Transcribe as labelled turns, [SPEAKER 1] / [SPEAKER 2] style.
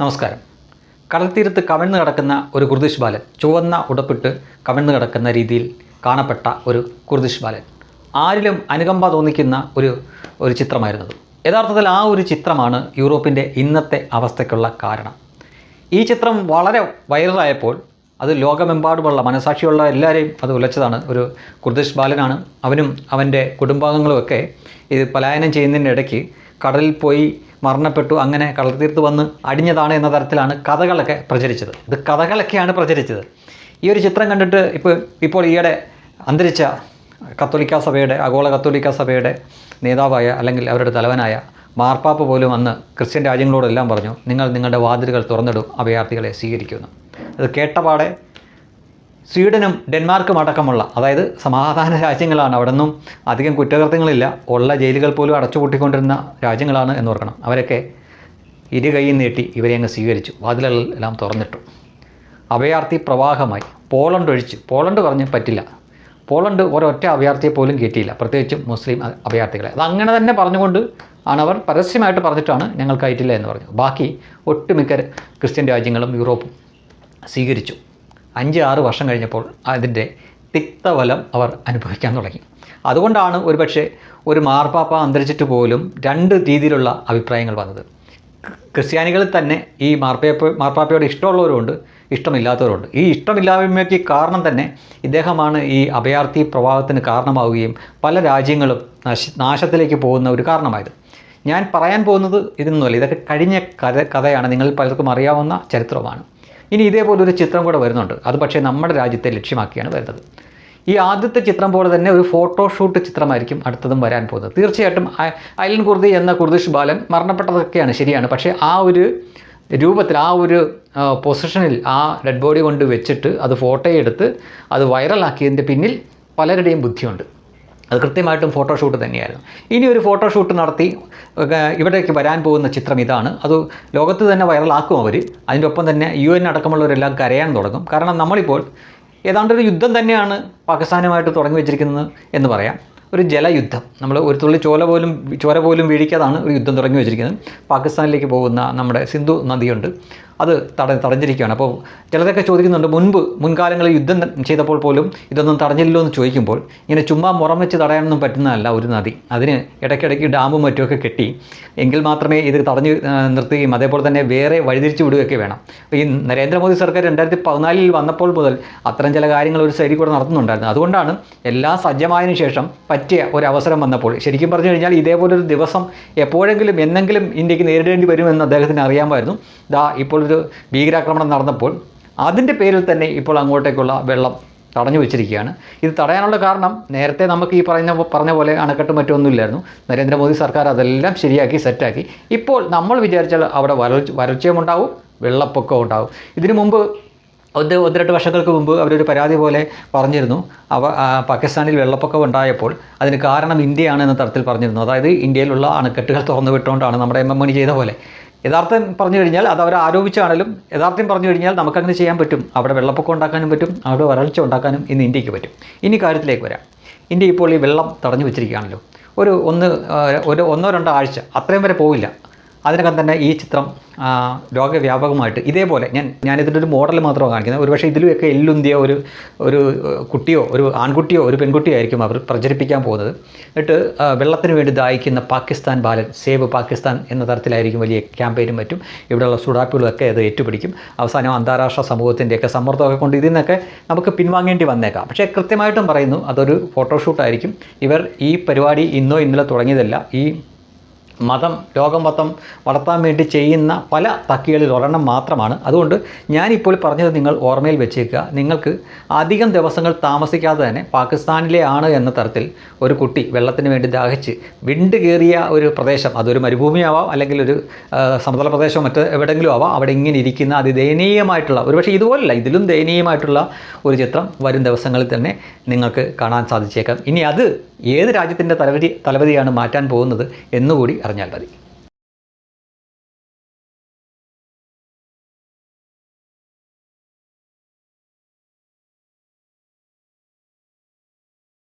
[SPEAKER 1] നമസ്കാരം. കടൽത്തീരത്ത് കവിഴ്ന്ന് കിടക്കുന്ന ഒരു കുർദിഷ് ബാലൻ ചുവന്ന ഉടപ്പിട്ട് കവിഴ്ന്ന് കിടക്കുന്ന രീതിയിൽ കാണപ്പെട്ട ഒരു കുർദിഷ് ബാലൻ. ആരിലും അനുകമ്പ തോന്നിക്കുന്ന ഒരു ഒരു ചിത്രമായിരുന്നത്. യഥാർത്ഥത്തിൽ ആ ഒരു ചിത്രമാണ് യൂറോപ്പിന്റെ ഇന്നത്തെ അവസ്ഥയ്ക്കുള്ള കാരണം. ഈ ചിത്രം വളരെ വൈറലായപ്പോൾ അത് ലോകമെമ്പാടുമുള്ള മനസാക്ഷിയുള്ള എല്ലാവരെയും അത് ഉലച്ചതാണ് ഒരു കുർദിഷ് ബാലനാണ്. അവനും അവന്റെ കുടുംബാംഗങ്ങളുമൊക്കെ ഇത് പലായനം ചെയ്യുന്നതിനിടയ്ക്ക് കടലിൽ പോയി മരണപ്പെട്ടു അങ്ങനെ കടൽ തീർത്ത് വന്ന് അടിഞ്ഞതാണ് എന്ന തരത്തിലാണ് കഥകളൊക്കെ പ്രചരിച്ചത്. ഇത് കഥകളൊക്കെയാണ് പ്രചരിച്ചത്. ഈ ഒരു ചിത്രം കണ്ടിട്ട് ഇപ്പോൾ ഇപ്പോൾ ഈയിടെ അന്തരിച്ച കത്തോലിക്ക സഭയുടെ ആഗോള കത്തോലിക്ക സഭയുടെ നേതാവായ അല്ലെങ്കിൽ അവരുടെ തലവനായ മാർപ്പാപ്പ് പോലും അന്ന് ക്രിസ്ത്യൻ രാജ്യങ്ങളോടെല്ലാം പറഞ്ഞു നിങ്ങൾ നിങ്ങളുടെ വാതിലുകൾ തുറന്നിടും അഭയാർത്ഥികളെ സ്വീകരിക്കുമെന്ന്. അത് കേട്ടപാടെ സ്വീഡനും ഡെൻമാർക്കും അടക്കമുള്ള അതായത് സമാധാന രാജ്യങ്ങളാണ് അവിടെ നിന്നും അധികം കുറ്റകൃത്യങ്ങളില്ല ഉള്ള ജയിലുകൾ പോലും അടച്ചുപൂട്ടിക്കൊണ്ടിരുന്ന രാജ്യങ്ങളാണ് എന്ന് ഓർക്കണം. അവരൊക്കെ ഇരു നീട്ടി ഇവരെ അങ്ങ് സ്വീകരിച്ചു. വാതിലെല്ലാം തുറന്നിട്ടു. അഭയാർത്ഥി പ്രവാഹമായി. പോളണ്ട് ഒഴിച്ച്. പോളണ്ട് പറഞ്ഞ് പറ്റില്ല. പോളണ്ട് ഒരൊറ്റ അഭയാർത്ഥിയെ പോലും കയറ്റിയില്ല. പ്രത്യേകിച്ചും മുസ്ലിം അഭയാർത്ഥികളെ. അത് അങ്ങനെ തന്നെ പറഞ്ഞുകൊണ്ട് ആണ് അവർ പരസ്യമായിട്ട് പറഞ്ഞിട്ടാണ് ഞങ്ങൾ കയറ്റില്ല എന്ന് പറഞ്ഞു. ബാക്കി ഒട്ടുമിക്ക ക്രിസ്ത്യൻ രാജ്യങ്ങളും യൂറോപ്പും സ്വീകരിച്ചു. അഞ്ച് ആറ് വർഷം കഴിഞ്ഞപ്പോൾ അതിന്റെ തിക്തഫലം അവർ അനുഭവിക്കാൻ തുടങ്ങി. അതുകൊണ്ടാണ് ഒരുപക്ഷെ ഒരു മാർപ്പാപ്പ അന്തരിച്ചിട്ട് പോലും രണ്ട് രീതിയിലുള്ള അഭിപ്രായങ്ങൾ വന്നത്. ക്രിസ്ത്യാനികളിൽ തന്നെ ഈ മാർപ്പാപ്പ മാർപ്പാപ്പയോട് ഇഷ്ടമുള്ളവരുണ്ട് ഇഷ്ടമില്ലാത്തവരുണ്ട് ഈ ഇഷ്ടമില്ലായ്മയ്ക്ക് കാരണം തന്നെ ഇദ്ദേഹമാണ് ഈ അഭയാർത്ഥി പ്രവാഹത്തിന് കാരണമാവുകയും പല രാജ്യങ്ങളും നശ നാശത്തിലേക്ക് പോകുന്ന ഒരു കാരണമായത്. ഞാൻ പറയാൻ പോകുന്നത് ഇതൊന്നുമല്ല ഇതൊക്കെ കഴിഞ്ഞ കഥ കഥയാണ്. നിങ്ങൾ പലർക്കും അറിയാവുന്ന ചരിത്രമാണ് ഇനി ഇതേപോലെ ഒരു ചിത്രം കൂടെ വരുന്നുണ്ട്. അത് പക്ഷേ നമ്മുടെ രാജ്യത്തെ ലക്ഷ്യമാക്കിയാണ് വരുന്നത്. ഈ ആദ്യത്തെ ചിത്രം പോലെ തന്നെ ഒരു ഫോട്ടോഷൂട്ട് ചിത്രമായിരിക്കും അടുത്തതും വരാൻ പോകുന്നത്. തീർച്ചയായിട്ടും അയലൻ കുർദി എന്ന കുർദിഷ് ബാലൻ മരണപ്പെട്ടതൊക്കെയാണ് ശരിയാണ്. പക്ഷേ ആ ഒരു രൂപത്തിൽ ആ ഒരു പൊസിഷനിൽ ആ ഡെഡ് ബോഡി കൊണ്ട് വെച്ചിട്ട് അത് ഫോട്ടോ എടുത്ത് അത് വൈറലാക്കിയതിന്റെ പിന്നിൽ പലരുടെയും ബുദ്ധിയുണ്ട്. അത് കൃത്യമായിട്ടും ഫോട്ടോഷൂട്ട് തന്നെയായിരുന്നു. ഇനി ഒരു ഫോട്ടോഷൂട്ട് നടത്തി ഇവിടേക്ക് വരാൻ പോകുന്ന ചിത്രം ഇതാണ്. അത് ലോകത്ത് തന്നെ വൈറലാക്കും അവർ അതിന്റെ ഒപ്പം തന്നെ യു എൻ അടക്കമുള്ളവരെല്ലാം കരയാൻ തുടങ്ങും. കാരണം നമ്മളിപ്പോൾ ഏതാണ്ട് ഒരു യുദ്ധം തന്നെയാണ് പാകിസ്ഥാനുമായിട്ട് തുടങ്ങി വെച്ചിരിക്കുന്നത് എന്ന് പറയാം. ഒരു ജലയുദ്ധം. നമ്മൾ ഒരു തുള്ളി ചോല പോലും ചോര പോലും വീഴിക്കാതാണ് ഒരു യുദ്ധം തുടങ്ങി വെച്ചിരിക്കുന്നത്. പാകിസ്ഥാനിലേക്ക് പോകുന്ന നമ്മുടെ സിന്ധു നദിയുണ്ട്. അത് തട തടഞ്ഞിരിക്കുകയാണ്. അപ്പോൾ ചിലരൊക്കെ ചോദിക്കുന്നുണ്ട് മുൻപ് മുൻകാലങ്ങളിൽ യുദ്ധം ചെയ്തപ്പോൾ പോലും ഇതൊന്നും തടഞ്ഞില്ലല്ലോ എന്ന് ചോദിക്കുമ്പോൾ ഇങ്ങനെ ചുമ്മാ മുറം വെച്ച് തടയാനൊന്നും പറ്റുന്നതല്ല ഒരു നദി. അതിന് ഇടയ്ക്കിടയ്ക്ക് ഡാമും മറ്റുമൊക്കെ കെട്ടി എങ്കിൽ മാത്രമേ ഇത് തടഞ്ഞു നിർത്തുകയും അതേപോലെ തന്നെ വേറെ വഴിതിരിച്ചു വിടുകയൊക്കെ വേണം. ഈ നരേന്ദ്രമോദി സർക്കാർ രണ്ടായിരത്തി പതിനാലിൽ വന്നപ്പോൾ മുതൽ അത്തരം ചില കാര്യങ്ങൾ ഒരു സൈഡിൽ കൂടെ നടത്തുന്നുണ്ടായിരുന്നു. അതുകൊണ്ടാണ് എല്ലാ സജ്ജമായതിനു ശേഷം പറ്റിയ ഒരു അവസരം വന്നപ്പോൾ. ശരിക്കും പറഞ്ഞു കഴിഞ്ഞാൽ ഇതേപോലൊരു ദിവസം എപ്പോഴെങ്കിലും എന്നെങ്കിലും ഇന്ത്യയ്ക്ക് നേരിടേണ്ടി വരുമെന്ന് അദ്ദേഹത്തിന് അറിയാമായിരുന്നു. ദാ ഇപ്പോൾ ഒരു ഭീകരാക്രമണം നടന്നപ്പോൾ അതിന്റെ പേരിൽ തന്നെ ഇപ്പോൾ അങ്ങോട്ടേക്കുള്ള വെള്ളം തടഞ്ഞു വെച്ചിരിക്കുകയാണ്. ഇത് തടയാനുള്ള കാരണം നേരത്തെ നമുക്ക് ഈ പറഞ്ഞ പറഞ്ഞ പോലെ അണക്കെട്ട് മറ്റൊന്നുമില്ലായിരുന്നു നരേന്ദ്രമോദി സർക്കാർ അതെല്ലാം ശരിയാക്കി സെറ്റാക്കി. ഇപ്പോൾ നമ്മൾ വിചാരിച്ചാൽ അവിടെ വരൾച്ച വരൾച്ചയും ഉണ്ടാവും വെള്ളപ്പൊക്കവും ഉണ്ടാവും. ഇതിനു മുമ്പ് ഒന്ന് ഒന്ന് രണ്ട് വർഷങ്ങൾക്ക് മുമ്പ് അവരൊരു പരാതി പോലെ പറഞ്ഞിരുന്നു. അവ പാകിസ്ഥാനിൽ വെള്ളപ്പൊക്കം ഉണ്ടായപ്പോൾ അതിന് കാരണം ഇന്ത്യയാണ് എന്ന തരത്തിൽ പറഞ്ഞിരുന്നു. അതായത് ഇന്ത്യയിലുള്ള അണക്കെട്ടുകൾ തുറന്നു വിട്ടുകൊണ്ടാണ് നമ്മുടെ എം എം മണി ചെയ്ത പോലെ. യഥാർത്ഥം പറഞ്ഞു കഴിഞ്ഞാൽ അത് അവർ ആരോപിച്ചാണെങ്കിലും യഥാർത്ഥം പറഞ്ഞു കഴിഞ്ഞാൽ നമുക്കങ്ങനെ ചെയ്യാൻ പറ്റും. അവിടെ വെള്ളപ്പൊക്കം ഉണ്ടാക്കാനും പറ്റും. അവിടെ വരൾച്ച ഉണ്ടാക്കാനും ഇന്ന് ഇന്ത്യയ്ക്ക് പറ്റും. ഇനി കാര്യത്തിലേക്ക് വരാം. ഇന്ത്യ ഇപ്പോൾ ഈ വെള്ളം തടഞ്ഞു വെച്ചിരിക്കുകയാണല്ലോ. ഒരു ഒന്ന് ഒരു ഒന്നോ രണ്ടോ ആഴ്ച അത്രയും വരെ പോവില്ല. അതിനകം തന്നെ ഈ ചിത്രം രോഗവ്യാപകമായിട്ട് ഇതേപോലെ ഞാൻ ഞാനിതിന്റെ ഒരു മോഡൽ മാത്രമാണ് കാണിക്കുന്നത്. ഒരുപക്ഷെ ഇതിലുമൊക്കെ എല്ലുന്തിയ ഒരു ഒരു കുട്ടിയോ ഒരു ആൺകുട്ടിയോ ഒരു പെൺകുട്ടിയോ ആയിരിക്കും അവർ പ്രചരിപ്പിക്കാൻ പോകുന്നത്. എന്നിട്ട് വെള്ളത്തിന് വേണ്ടി ദാഹിക്കുന്ന പാകിസ്ഥാൻ ബാലൻ സേവ് പാകിസ്ഥാൻ എന്ന തരത്തിലായിരിക്കും വലിയ ക്യാമ്പയിനും മറ്റും. ഇവിടെയുള്ള സുഡാപ്പികളൊക്കെ അത് ഏറ്റുപിടിക്കും. അവസാനം അന്താരാഷ്ട്ര സമൂഹത്തിന്റെയൊക്കെ സമ്മർദ്ദമൊക്കെ കൊണ്ട് ഇതിൽ നിന്നൊക്കെ നമുക്ക് പിൻവാങ്ങേണ്ടി വന്നേക്കാം. പക്ഷേ കൃത്യമായിട്ടും പറയുന്നു അതൊരു ഫോട്ടോഷൂട്ടായിരിക്കും ഇവർ ഈ പരിപാടി ഇന്നോ ഇന്നലെ തുടങ്ങിയതല്ല. ഈ മതം ലോകം മൊത്തം വളർത്താൻ വേണ്ടി ചെയ്യുന്ന പല തക്കികളിൽ ഒരെണ്ണം മാത്രമാണ്. അതുകൊണ്ട് ഞാനിപ്പോൾ പറഞ്ഞത് നിങ്ങൾ ഓർമ്മയിൽ വെച്ചേക്കുക. നിങ്ങൾക്ക് അധികം ദിവസങ്ങൾ താമസിക്കാതെ തന്നെ പാകിസ്ഥാനിലെ ആണ് എന്ന തരത്തിൽ ഒരു കുട്ടി വെള്ളത്തിന് വേണ്ടി ദാഹിച്ച് വിണ്ട് കയറിയ ഒരു പ്രദേശം അതൊരു മരുഭൂമിയാവാം അല്ലെങ്കിൽ ഒരു സമതല പ്രദേശമോ മറ്റ് എവിടെയെങ്കിലും ആവാം അവിടെ ഇങ്ങനെ ഇരിക്കുന്ന അതിദയനീയമായിട്ടുള്ള ഒരുപക്ഷെ ഇതുപോലല്ല ഇതിലും ദയനീയമായിട്ടുള്ള ഒരു ചിത്രം വരും ദിവസങ്ങളിൽ തന്നെ നിങ്ങൾക്ക് കാണാൻ സാധിച്ചേക്കാം. ഇനി അത് ഏത് രാജ്യത്തിന്റെ തലവതി തലവതിയാണ് മാറ്റാൻ പോകുന്നത് എന്നുകൂടി അറിഞ്ഞാൽ മതി.